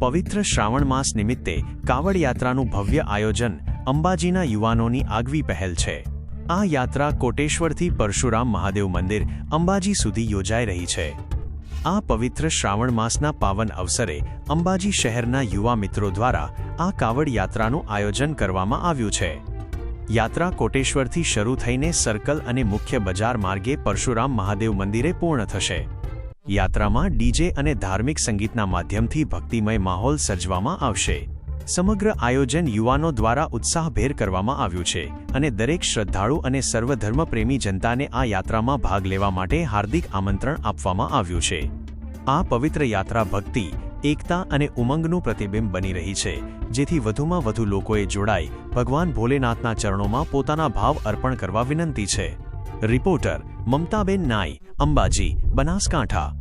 પવિત્ર શ્રાવણ માસ નિમિત્તે કાવડ યાત્રાનું ભવ્ય આયોજન અંબાજીના યુવાનોની આગવી પહેલ છે. આ યાત્રા કોટેશ્વરથી પરશુરામ મહાદેવ મંદિર અંબાજી સુધી યોજાઈ રહી છે. આ પવિત્ર શ્રાવણ માસના પાવન અવસરે અંબાજી શહેરના યુવા મિત્રો દ્વારા આ કાવડ યાત્રાનું આયોજન કરવામાં આવ્યું છે. યાત્રા કોટેશ્વરથી શરૂ થઈને સર્કલ અને મુખ્ય બજાર માર્ગે પરશુરામ મહાદેવ મંદિરે પૂર્ણ થશે. યાત્રામાં ડીજે અને ધાર્મિક સંગીતના માધ્યમથી ભક્તિમય માહોલ સર્જવામાં આવશે. સમગ્ર આયોજન યુવાનો દ્વારા ઉત્સાહભેર કરવામાં આવ્યું છે અને દરેક શ્રદ્ધાળુ અને સર્વધર્મપ્રેમી જનતાને આ યાત્રામાં ભાગ લેવા માટે હાર્દિક આમંત્રણ આપવામાં આવ્યું છે. આ પવિત્ર યાત્રા ભક્તિ, એકતા અને ઉમંગનું પ્રતિબિંબ બની રહી છે, જેથી વધુમાં વધુ લોકોએ જોડાઈ ભગવાન ભોલેનાથના ચરણોમાં પોતાના ભાવ અર્પણ કરવા વિનંતી છે. રિપોર્ટર મમતાબેન નાઈ, અંબાજી, બનાસકાંઠા.